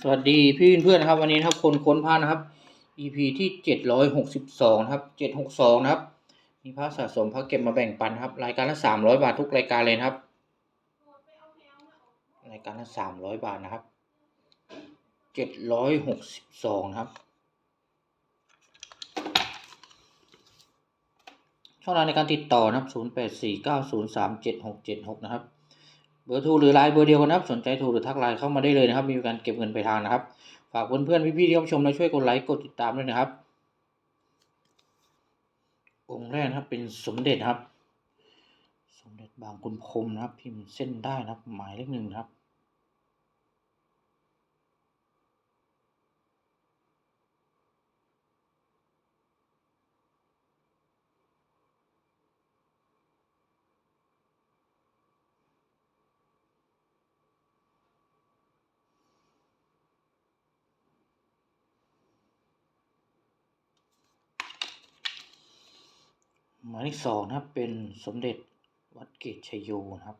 สวัสดีพี่เพื่อนๆนะครับ วันนี้นะครับคนค้นพระนะครับ EP ที่เจ็ดร้อยหกสิบสองครับเจ็ดหกสองนะครับ มีพระสะสมพระเก็บมาแบ่งปันครับ รายการละสามร้อยบาททุกรายการเลยครับ รายการละสามร้อยบาทนะครับเจ็ดร้อยหกสิบสองครับ ช่องทางในการติดต่อนะครับศูนย์แปดสี่เก้าศูนย์สามเจ็ดหกเจ็ดหกนะครับ เบอร์โทรหรือไลน์เบอร์เดียวกันนะครับ สนใจโทรหรือทักไลน์เข้ามาได้เลยนะครับ มีการเก็บเงินไปลายทางนะครับ ฝากเพื่อนๆพี่ๆที่รับชมและช่วยกดไลค์กดติดตามด้วยนะครับ องค์แรกนะครับเป็นสมเด็จครับ สมเด็จบางคุณพรมนะครับ พิมพ์เส้นได้นะครับ หมายเลขหนึ่งครับ หมายเลขสองนะครับเป็นสมเด็จวัดเกตชัยโยนะครับ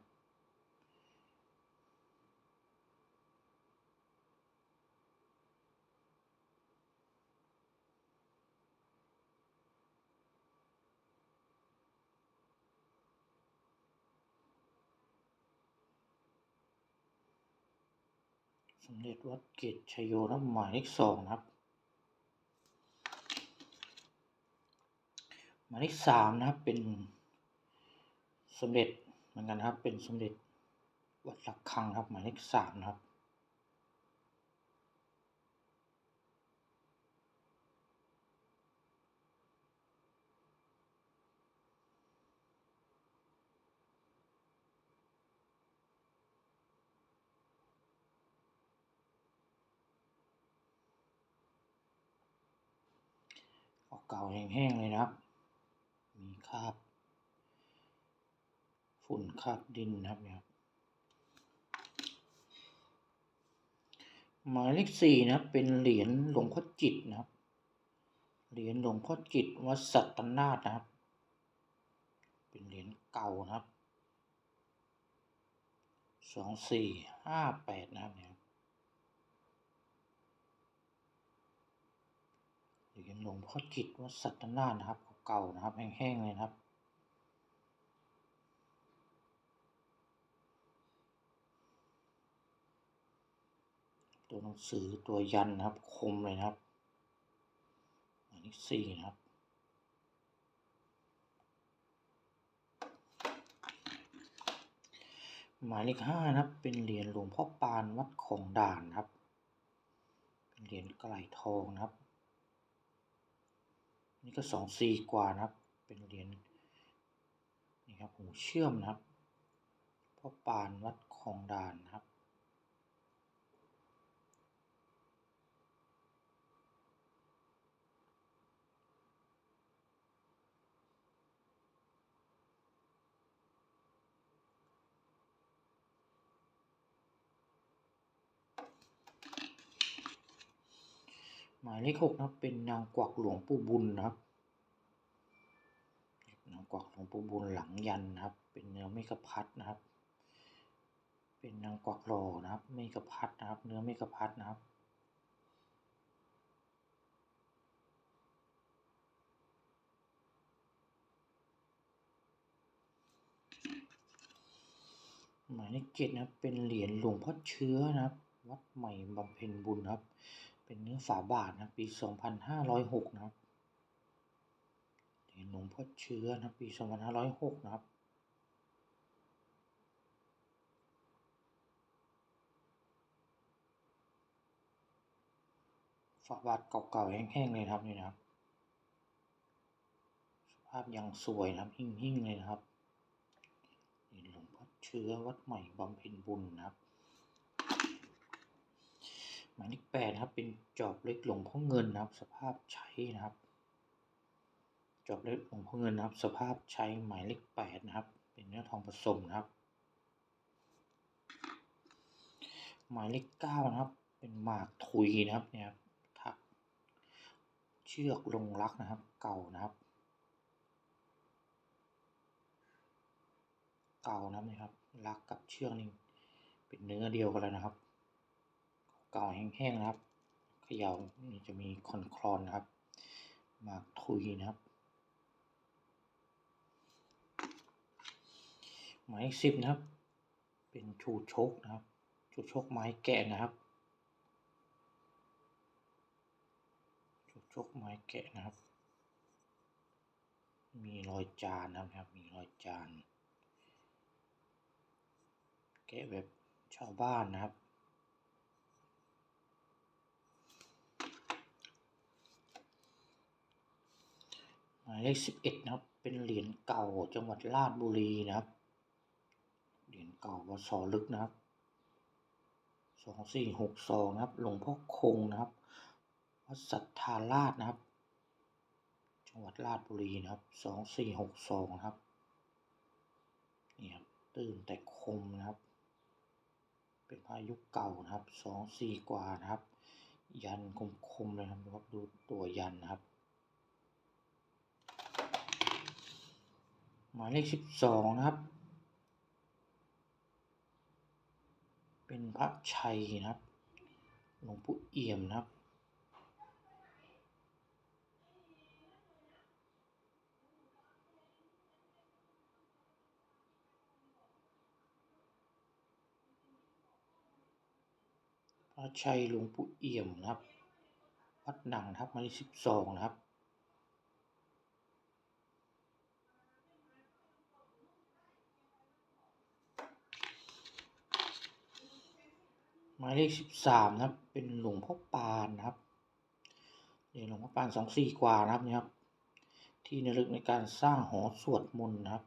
สมเด็จวัดเกตชัยโยนะหมายเลขสองนะครับ มายเลขสามนะครับเป็นสมเด็จเหมือนกันนะครับ เป็นสมเด็จวัดหลักคังครับหมายเลขสามนะครับเก่าแห้งๆเลยนะครับ คาบ ฝุ่นคาบดินนะครับเนี่ยหมายเลขสี่นะเป็นเหรียญหลวงพ่อจิตนะครับ เหรียญหลวงพ่อจิตวัดสัตนาถนะครับ เป็นเหรียญเก่านะครับสองสี่ห้าแปดนะครับเนี่ยเหรียญหลวงพ่อจิตวัดสัตนาถนะครับ เก่าๆนะครับแห้งๆเลยนะครับตัวหนังสือตัวยันนะครับ คมเลยนะครับหมายเลขสี่นะครับ หมายเลขห้านะครับ เป็นเหรียญหลวงพ่อปานวัดของด่านนะครับ เป็นเหรียญไกลทองนะครับ นี่ก็สองสี่กว่านะครับ เป็นเหรียญนี่ครับหูเชื่อมนะครับพ่อปานวัดคลองด่านนะครับ หมายเลขหกนะครับเป็นนางกวักหลวงปู่บุญนะครับนางกวักหลวงปู่บุญหลังยันนะครับ เป็นเนื้อเมกะพัดนะครับ เป็นนางกวักหล่อนะครับเมกะพัดนะครับ เนื้อเมกะพัดนะครับหมายเลขเจ็ดนะครับเป็นเหรียญหลวงพ่อเชื้อนะครับ วัดใหม่บำเพ็ญบุญครับ เป็นเนื้อฝาบาทนะ ปีสองพันห้าร้อยหกนะครับเหรียญหลวงพ่อเชื้อนะ ปีสองพันห้าร้อยหกนะครับฝาบาทเก่าๆแห้งๆเลยครับนี่นะครับ สภาพยังสวยนะครับหิ่งๆเลยนะครับเหรียญหลวงพ่อเชื้อวัดใหม่บำเพ็ญบุญนะครับ หมายเลขแปดนะครับ เป็นจอบเล็กหลวงพ่อเงินนะครับ สภาพใช้นะครับ จอบเล็กหลวงพ่อเงินนะครับ สภาพใช้หมายเลขแปดนะครับ เป็นเนื้อทองผสมนะครับ หมายเลขเก้านะครับ เป็นหมากทุยนะครับเนี่ยครักเชือกลงรักนะครับ เก่านะครับเก่านะครับนี่ครับรักกับเชือกนี่เป็นเนื้อเดียวกันแล้วนะครับ เก่าแห้งๆนะครับเขย่านี่จะมีคอนคลอนนะครับหมากทุยนะครับ หมายสิบนะครับ เป็นชูชกนะครับ ชูชกไม้แกะนะครับ ชูชกไม้แกะนะครับ มีรอยจานนะครับ มีรอยจาน แกะแบบชาวบ้านนะครับ มายเลขสิบเอ็ดนะครับ เป็นเหรียญเก่าจังหวัดราชบุรีนะครับ เหรียญเก่าวสลึกนะครับสองสี่หกสองนะครับ หลวงพ่อคงนะครับ วัดสัทธาราชนะครับ จังหวัดราชบุรีนะครับสองสี่หกสองนะครับ นี่ครับ ตื่นแต่คมนะครับ เป็นพายุเก่านะครับ สองสี่กว่านะครับ ยันคมๆเลยนะครับ ดูตัวยันนะครับ หมายเลขสิบสองนะครับ เป็นพระชัยนะครับ หลวงปู่เอี่ยมนะครับพระชัยหลวงปู่เอี่ยมนะครับวัดหนังนะครับหมายเลขสิบสองนะครับ ห มายเลขสิบสามนะครับ เป็นหลวงพ่อปานนะครับเหรียหลวงพ่อปานสองสี่กว่านะครับเนี่ยครับ ที่ระลึกในการสร้างหอสวดมนต์นะครับ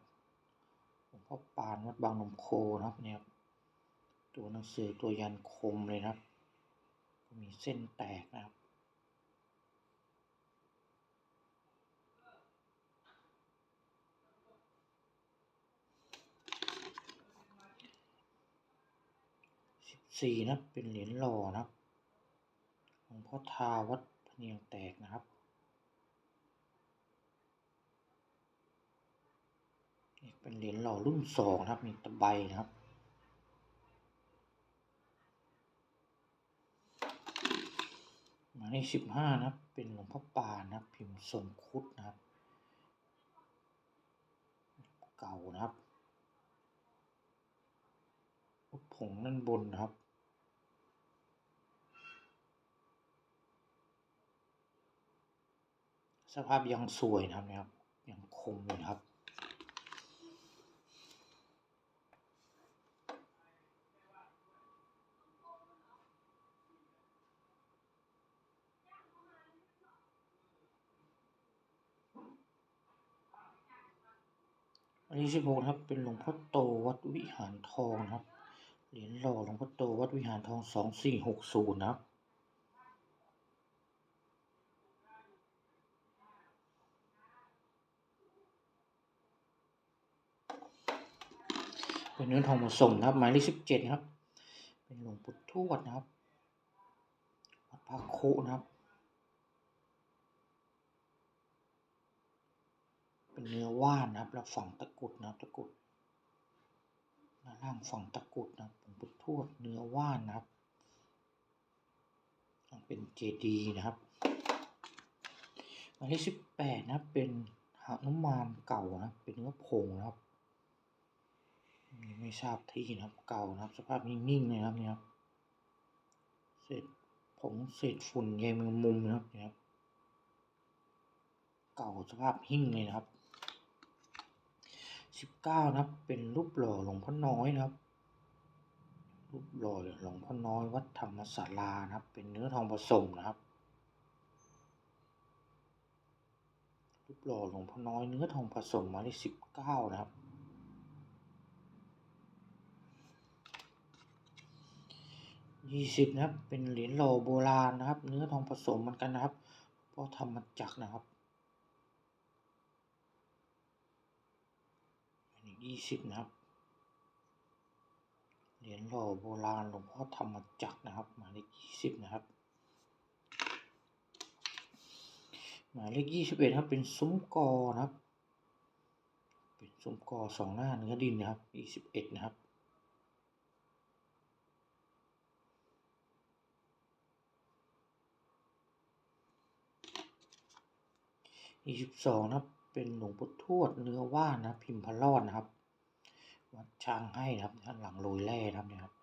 หลวงพ่อปานวัดบางนมโคนะครับเนี่ยครับตัวหนังสือตัวยันคมเลยนะครับ มีเส้นแตกนะครับ สี่นะเป็นเหรียญหล่อนะครับหลวงพ่อทาวัดพเนียงแตกนะครับนี่เป็นเหรียญหล่อรุ่นสองนะครับมีตะไบนะครับหมายเลขสิบห้านะครับ เป็นหลวงพ่อปานนะครับ พิมพ์ทรงคุดนะครับ เก่านะครับผงด้านบนนะครับ สภาพยังสวยนะครับนะครับ ยังคมอยู่ครับ อันนี้สิบหกนครับ เป็นหลวงพ่อโตวัดวิหารทองครับ เหรียญหล่อหลวงพ่อโตวัดวิหารทองสองสี่หกศูนย์นะครับ เป็นเนื้อทองผสมนะครับหมายเลขสิบเจ็ดครับ เป็นหลวงปู่ทวดนะครับวัดพระโคนะครับ เป็นเนื้อว่านนะครับแล้วฝังตะกุดนะครับตะกุดด้านล่างฝังตะกุดนะครับหลวงปู่ทวดเนื้อว่านนะครับ เป็นเจดีย์นะครับหมายเลขสิบแปดนะครับเป็นหนุมานเก่านะเป็นเนื้อผงนะครับ ไม่ทราบที่นะครับเก่านะครับ สภาพนิ่งๆเลยนะครับเนี่ยครับเศษผงเศษฝุ่นใยแมงมุมนะครับเนี่ยครับเก่าสภาพหิ้งเลยนะครับสิบเก้านะครับ เป็นรูปหล่อหลวงพ่อน้อยนะครับ รูปหล่อหลวงพ่อน้อยวัดธรรมศาลานะครับ เป็นเนื้อทองผสมนะครับ รูปหล่อหลวงพ่อน้อยเนื้อทองผสมหมายเลขสิบเก้านะครับ ยี่สิบนะครับ เป็นเหรียญหล่อโบราณนะครับ เนื้อทองผสมเหมือนกันนะครับ เพราะทำมาจากนะครับอันนี้ยี่สิบนะครับ เหรียญหล่อโบราณหลวงพ่อธรรมจักนะครับ หมายเลขยี่สิบนะครับ หมายเลขยี่สิบเอ็ดครับ เป็นซุ้มกอนะครับ เป็นซุ้มกอสองหน้าเนื้อดินนะครับยี่สิบเอ็ดนะครับ ยี่สิบสองนะครับเป็นหลวงปู่ทวดเนื้อว่านนะพิมพ์พระรอดนะครับ วัดช้างให้นะครับด้านหลังโรยแร่นะครับนี่ยครับ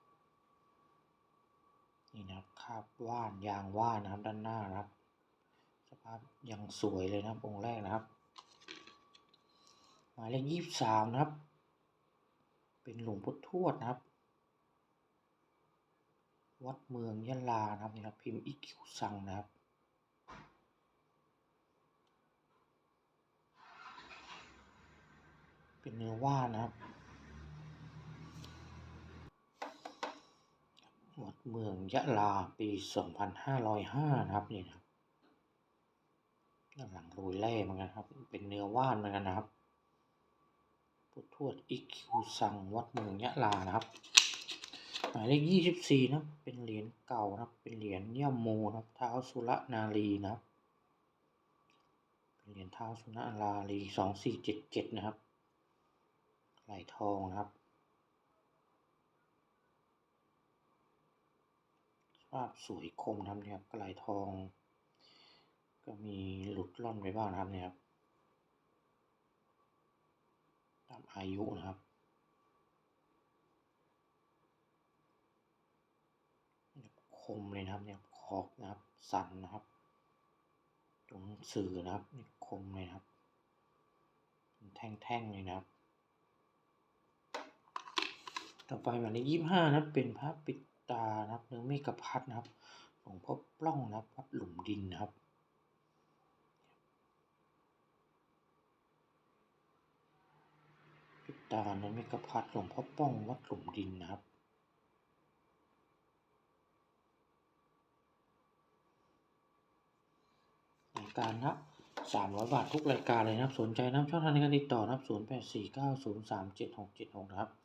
นี่นะครับคาบว่านยางว่านนะครับด้านหน้านะครับ สภาพยังสวยเลยนะครับองค์แรกนะครับหมายเลขยี่สิบสามนะครับ เป็นหลวงปู่ทวดนะครับ วัดเมืองยะลานะครับนี่ครับพิมพ์อีคิวซังนะครับ เป็นเนื้อว่านนะครับ วัดเมืองยะลาปี 2505 นะครับนี่นะด้านหลังโรยแร่เหมือนกันครับ เป็นเนื้อว่านเหมือนกันนะครับพุทธทวดอิคิวซังวัดเมืองยะลานะครับหมายเลข24นะครับเป็นเหรียญเก่านะครับเป็นเหรียญย่าโมนะเท้าสุรนารีนะครับเป็นเหรียญเท้าสุรนารี2477นะครับ ไหลทองนะครับภาพสวยคมนะครับเนี่ยครับกระไหลทอง ก็มีหลุดล่อนไปบ้างนะครับเนี่ยครับตามอายุนะครับคมเลยนะครับเนี่ยขอบนะครับสันนะครับตรงสื่อนะครับนี่คมเลยนะครับ แท่งๆเลยนะครับ ต่อไปหมายเลขยี่สิบห้านะเป็นพระปิดตานะครับเนื้อเมฆพัดนะครับหลวงพ่อปล้องนะครับวัดหลุมดินนะครับปิดตาเนื้อเมฆพัดหลวงพ่อป้องวัดหลุมดินนะครับรายการนะสามร้อยบาททุกรายการเลยนะครับ สนใจนะครับช่องทางในการติดต่อนะครับศูนย์แปดสี่เก้าศูนย์สามเจ็ดหกเจ็ดหกนะครับ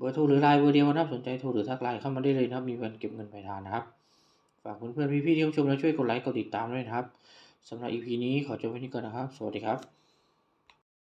เบอร์โทรหรือไลน์เบอร์เดียวนะครับสนใจโทรหรือทักไลน์เข้ามาได้เลยนะครับ มีวันเก็บเงินปลายทางนะครับ ฝากเพื่อนๆพี่ๆที่ชมและช่วยกดไลค์กดติดตามด้วยนะครับสำหรับ EP นี้ขอจบไว้ที่ก่อนนะครับ สวัสดีครับ